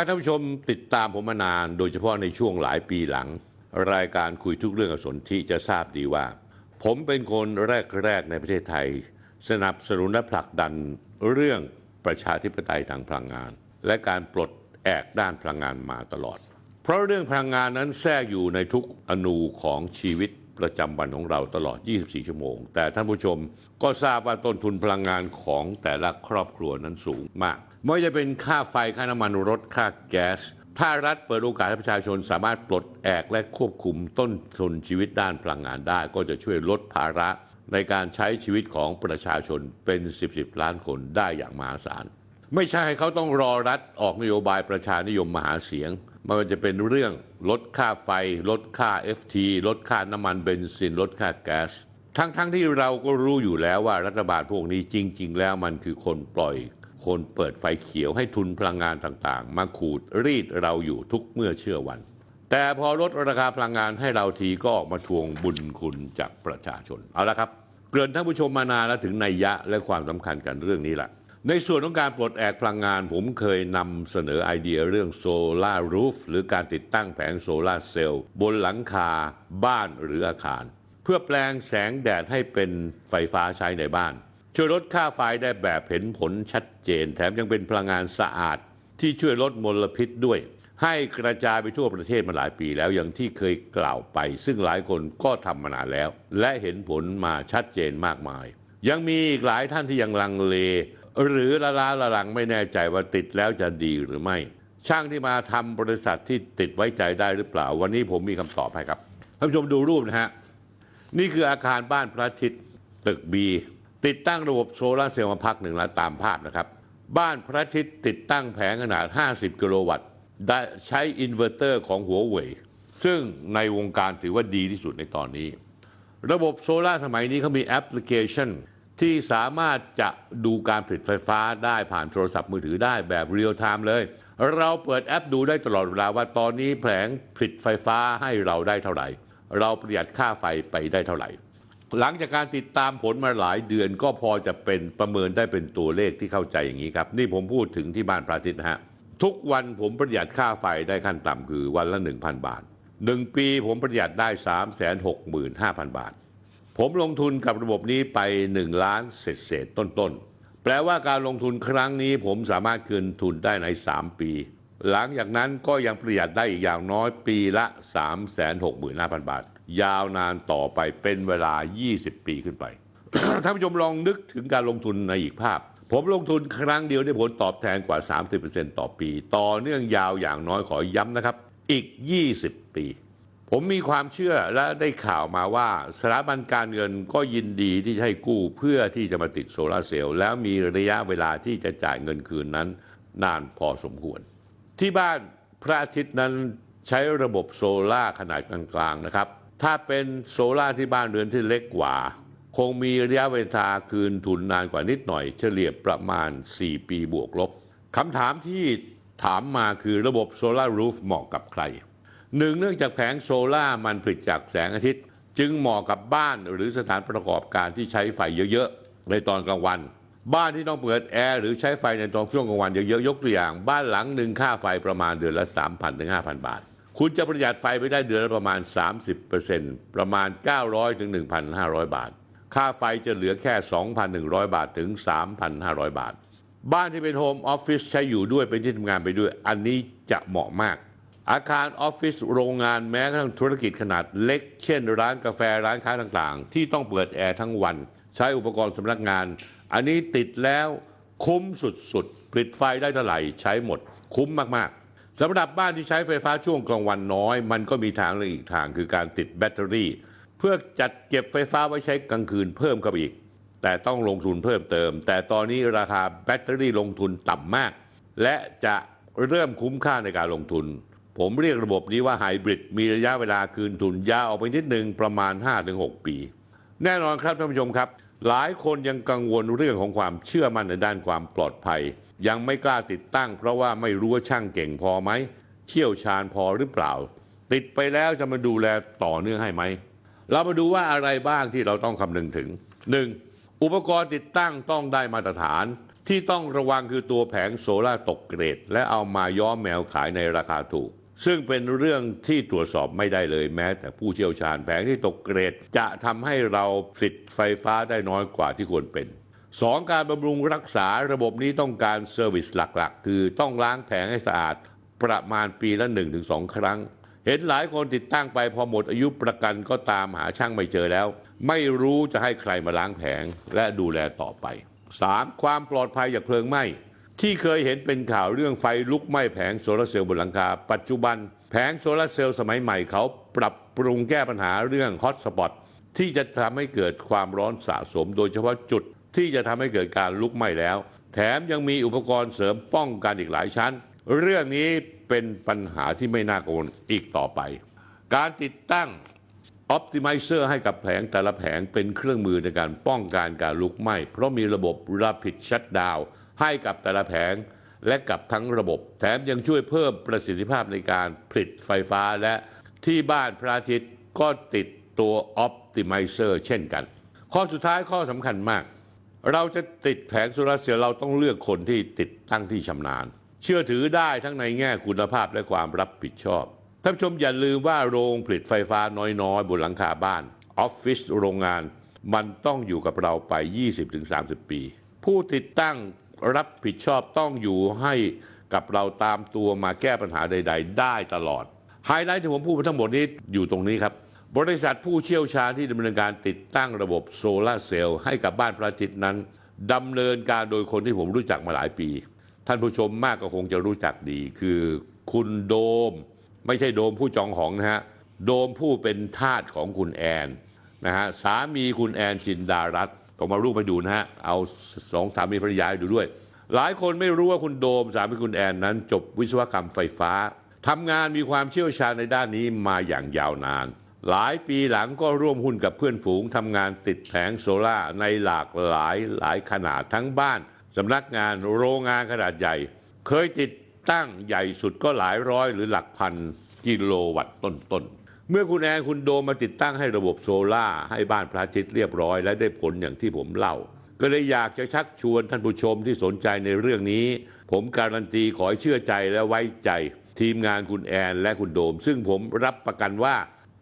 าท่านผู้ชมติดตามผมมานาน โดยเฉพาะในช่วงหลายปีหลัง รายการคุยทุกเรื่องกับสนที่จะทราบดีว่า ผมเป็นคนแรก ๆ ในประเทศไทย สนับสนุนและผลักดันเรื่องประชาธิปไตยทางพลังงาน และการปลดแอกด้านพลังงานมาตลอด เพราะเรื่องพลังงานนั้นแทรกอยู่ในทุกอนูของชีวิตประจำวันของเราตลอด 24 ชั่วโมง แต่ท่านผู้ชมก็ทราบว่าต้นทุนพลังงานของแต่ละครอบครัวนั้นสูงมาก ไม่ว่าจะเป็นค่าไฟค่าน้ำมันรถค่าแก๊สถ้ารัฐเปิดโอกาสให้ประชาชนสามารถปลดแอกและควบคุมต้นทุนชีวิตด้านพลังงานได้ ก็จะช่วยลดภาระในการใช้ชีวิตของประชาชนเป็น10 10ล้านคนได้อย่างมหาศาล ไม่ใช่ให้เขาต้องรอรัฐออกนโยบายประชานิยมมหาเสียงไมันจะเป็นเรื่องลดค่าไฟ ลดค่า FT ลดค่าน้ำมันเบนซิน ลดค่าแก๊สทั้งๆทที่เราก็รู้อยู่แล้วว่ารัฐบาลพวกนี้จริง ๆ แล้วมันคือคนปล่อย คนเปิดไฟเขียวให้ทุนพลังงานต่างๆ มาขูดรีดเราอยู่ทุกเมื่อเชื่อวัน แต่พอลดราคาพลังงานให้เราทีก็ออกมาทวงบุญคุณจากประชาชน เอาละครับ เกริ่นท่านผู้ชมมานานแล้วถึงนัยยะและความสำคัญกันเรื่องนี้แหละในส่วนของการปลดแอกพลังงาน ผมเคยนำเสนอไอเดียเรื่องโซลารูฟหรือการติดตั้งแผงโซลาร์เซลล์บนหลังคาบ้านหรืออาคาร เพื่อแปลงแสงแดดให้เป็นไฟฟ้าใช้ในบ้าน ช่วยลดค่าไฟได้แบบเห็นผลชัดเจน แถมยังเป็นพลังงานสะอาดที่ช่วยลดมลพิษด้วย ให้กระจายไปทั่วประเทศมาหลายปีแล้วอย่างที่เคยกล่าวไป ซึ่งหลายคนก็ทำมานานแล้ว และเห็นผลมาชัดเจนมากมาย ยังมีอีกหลายท่านที่ยังลังเล หรือละล้าละลังไม่แน่ใจว่าติดแล้วจะดีหรือไม่ ช่างที่มาทำบริษัทที่ติดไว้ใจได้หรือเปล่า วันนี้ผมมีคำตอบให้ครับท่านผู้ชมดูรูปนะฮะนี่คืออาคารบ้านพระอาทิตย์ตึกบี ติดตั้งระบบโซลาร์เซลล์มาพักหนึ่งแล้วตามภาพนะครับ บ้านพระอาทิตย์ติดตั้งแผงขนาด 50 กิโลวัตต์ได้ใช้อินเวอร์เตอร์ของหัวเว่ยซึ่งในวงการถือว่าดีที่สุดในตอนนี้ ระบบโซลาร์สมัยนี้เขามีแอปพลิเคชัน ที่สามารถจะดูการผลิตไฟฟ้าได้ผ่านโทรศัพท์มือถือได้แบบเรียลไทม์เลย เราเปิดแอปดูได้ตลอดเวลาว่าตอนนี้แผงผลิตไฟฟ้าให้เราได้เท่าไหร่ เราประหยัดค่าไฟไปได้เท่าไหร่ หลังจากการติดตามผลมาหลายเดือนก็พอจะเป็นประเมินได้เป็นตัวเลขที่เข้าใจอย่างนี้ครับ นี่ผมพูดถึงที่บ้านพระอาทิตย์นะฮะ ทุกวันผมประหยัดค่าไฟได้ขั้นต่ำคือวันละ 1,000 บาท 1 ปีผมประหยัดได้ 365,000 บาท ผมลงทุนกับระบบนี้ไป 1 ล้านเศษเศษต้นๆ แปลว่าการลงทุนครั้งนี้ผมสามารถคืนทุนได้ใน 3 ปี หลังจากนั้นก็ยังประหยัดได้อีกอย่างน้อยปีละ 365,000 บาท ยาวนานต่อไปเป็นเวลา 20 ปีขึ้นไป ท่านผู้ชมลองนึกถึงการลงทุนในอีกภาพ ผมลงทุนครั้งเดียวได้ผลตอบแทนกว่า 30%ต่อปี ต่อเนื่องยาวอย่างน้อยขอย้ำนะครับ อีก 20 ปี ผมมีความเชื่อและได้ข่าวมาว่าสถาบันการเงินก็ยินดีที่จะให้กู้เพื่อที่จะมาติดโซลาเซลล์แล้วมีระยะเวลาที่จะจ่ายเงินคืนนั้น นานพอสมควร ที่บ้านพระอาทิตย์นั้นใช้ระบบโซล่าขนาดกลางๆนะครับ ถ้าเป็นโซล่าที่บ้านเรือนที่เล็กกว่า คงมีระยะเวลาคืนทุนนานกว่านิดหน่อย เฉลี่ยประมาณ 4 ปีบวกลบคำถามที่ถามมาคือระบบโซลารูฟเหมาะกับใครหนึ่งเนื่องจากแผงโซล่ามันผลิตจากแสงอาทิตย์ จึงเหมาะกับบ้านหรือสถานประกอบการที่ใช้ไฟเยอะๆ ในตอนกลางวัน บ้านที่ต้องเปิดแอร์หรือใช้ไฟในตอนช่วงกลางวันเยอะๆยกตัวอย่าง บ้านหลังหนึ่งค่าไฟประมาณเดือนละ 3,000ถึง5,000 บาท คุณจะประหยัดไฟไปได้เดือนละประมาณ 30%ประมาณ 900ถึง1,500 บาท ค่าไฟจะเหลือแค่ 2,100 บาทถึง 3,500 บาท บ้านที่เป็นโฮมออฟฟิศใช้อยู่ด้วยเป็นที่ทำงานไปด้วย อันนี้จะเหมาะมาก อาคารออฟฟิศโรงงานแม้กระทั่งธุรกิจขนาดเล็ก เช่น ร้านกาแฟร้านค้าต่างๆ ที่ต้องเปิดแอร์ทั้งวัน ใช้อุปกรณ์สำนักงาน อันนี้ติดแล้วคุ้มสุดๆผลิตไฟได้เท่าไหร่ใช้หมด คุ้มมากๆ สำหรับบ้านที่ใช้ไฟฟ้าช่วงกลางวันน้อย มันก็มีทางเลือกอีกทางคือการติดแบตเตอรี่ เพื่อจัดเก็บไฟฟ้าไว้ใช้กลางคืนเพิ่มเข้าไปอีก แต่ต้องลงทุนเพิ่มเติม แต่ตอนนี้ราคาแบตเตอรี่ลงทุนต่ำมาก และจะเริ่มคุ้มค่าในการลงทุน ผมเรียกระบบนี้ว่าไฮบริดมีระยะเวลาคืนทุนยาวออกไปนิดหนึ่งประมาณ 5-6 ปี แน่นอนครับท่านผู้ชมครับ หลายคนยังกังวลเรื่องของความเชื่อมั่นในด้านความปลอดภัย ยังไม่กล้าติดตั้ง เพราะว่าไม่รู้ว่าช่างเก่งพอไหมเชี่ยวชาญพอหรือเปล่า ติดไปแล้วจะมาดูแลต่อเนื่องให้ไหม เรามาดูว่าอะไรบ้างที่เราต้องคำนึงถึง 1. อุปกรณ์ติดตั้งต้องได้มาตรฐาน ที่ต้องระวังคือตัวแผงโซล่าตกเกรด และเอามาย้อมแมวขายในราคาถูก ซึ่งเป็นเรื่องที่ตรวจสอบไม่ได้เลยแม้ แต่ผู้เชี่ยวชาญแผงที่ตกเกรด จะทำให้เราผลิตไฟฟ้าได้น้อยกว่าที่ควรเป็นสองการบำรุงรักษาระบบนี้ต้องการเซอร์วิสหลักๆ คือต้องล้างแผงให้สะอาดประมาณปีละ 1-2 ครั้ง เห็นหลายคนติดตั้งไปพอหมดอายุประกันก็ตามหาช่างไม่เจอแล้ว ไม่รู้จะให้ใครมาล้างแผงและดูแลต่อไป 3. ความปลอดภัยจากเพลิงไหม้ ที่เคยเห็นเป็นข่าวเรื่องไฟลุกไหม้แผงโซลาร์เซลล์บนหลังคา ปัจจุบันแผงโซลาร์เซลล์สมัยใหม่เขาปรับปรุงแก้ปัญหาเรื่องฮอตสปอตที่จะทำให้เกิดความร้อนสะสม โดยเฉพาะจุดที่จะทำให้เกิดการลุกไหม้แล้ว แถมยังมีอุปกรณ์เสริมป้องกันอีกหลายชั้น เรื่องนี้เป็นปัญหาที่ไม่น่ากังวลอีกต่อไป การติดตั้งออ p ติ m i เซอร์ให้กับแผงแต่ละแผงเป็นเครื่องมือในการป้องกันการลุกไหม้ เพราะมีระบบ Rapid Shutdown ให้กับแต่ละแผงและกับทั้งระบบ แถมยังช่วยเพิ่มประสิทธิภาพในการผลิตไฟฟ้าและที่บ้านพระอาทิตย์ก็ติดตัวอ p ติ m i เซอร์เช่นกัน ข้อสุดท้ายข้อสำคัญมาก เราจะติดแผงโซลาร์เซลล์เราต้องเลือกคนที่ติดตั้งที่ชำนาญ เชื่อถือได้ทั้งในแง่คุณภาพและความรับผิดชอบท่านผู้ชมอย่าลืมว่าโรงผลิตไฟฟ้าน้อยๆ บนหลังคาบ้านออฟฟิศโรงงาน มันต้องอยู่กับเราไป 20-30 ปี ผู้ติดตั้ง รับผิดชอบต้องอยู่ให้กับเราตามตัวมาแก้ปัญหาใด ๆ ได้ตลอด ไฮไลท์ที่ผมพูดมาทั้งหมดนี้อยู่ตรงนี้ครับ บริษัทผู้เชี่ยวชาญที่ดำเนินการติดตั้งระบบโซลาเซลล์ให้กับบ้านพระอาทิตย์นั้นดำเนินการโดยคนที่ผมรู้จักมาหลายปี ท่านผู้ชมมากก็คงจะรู้จักดี คือคุณโดม ไม่ใช่โดมผู้จองหองนะฮะโดมผู้เป็นทาสของคุณแอนนะฮะสามีคุณแอนจินดารัต น์ต้องมารูปไปดูนะฮะ เอาสองสามีภรรยาดูด้วย หลายคนไม่รู้ว่าคุณโดมสามีคุณแอนนั้น จบวิศวกรรมไฟฟ้าทำงานมีความเชี่ยวชาญในด้านนี้มาอย่างยาวนาน หลายปีหลังก็ร่วมหุ้นกับเพื่อนฝูงทำงานติดแผงโซล่าในหลากหลายหลายขนาดทั้งบ้านสำนักงานโรงงานขนาดใหญ่ เคยติดตั้งใหญ่สุดก็หลายร้อยหรือหลักพันกิโลวัตต์ต้นๆ เมื่อคุณแอนคุณโดมมาติดตั้งให้ระบบโซล่าให้บ้านพระอาทิตย์เรียบร้อย และได้ผลอย่างที่ผมเล่า ก็เลยอยากจะชักชวนท่านผู้ชมที่สนใจในเรื่องนี้ ผมการันตีขอให้เชื่อใจและไว้ใจ ทีมงานคุณแอนและคุณโดม ซึ่งผมรับประกันว่า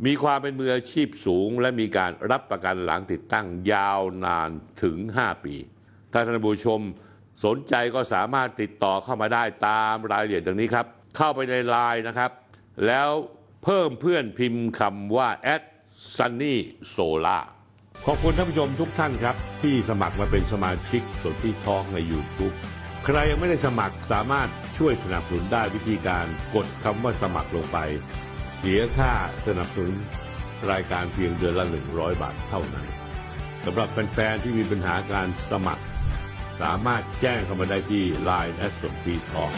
มีความเป็นมืออาชีพสูง และมีการรับประกันหลังติดตั้งยาวนานถึง 5 ปี ถ้าท่านผู้ชมสนใจก็สามารถติดต่อเข้ามาได้ตามรายละเอียดดังนี้ครับ เข้าไปในไลน์นะครับ แล้ว พิ่มเพื่อนพิมพ์คำว่า at sunny solar ขอบคุณท่านผู้ชมทุกท่านครับ ที่สมัครมาเป็นสมาชิกสนที่ท้องใน YouTube ใครยังไม่ได้สมัครสามารถช่วยสนับสนุนได้วิธีการกดคำว่าสมัครลงไป เสียค่าสนับสนุนรายการเพียงเดือนละ 100 บาทเท่านั้นสำหรับแฟนๆที่มีปัญหาการสมัคร สามารถแจ้งเข้ามาได้ที่ Line แอสสนทีทอง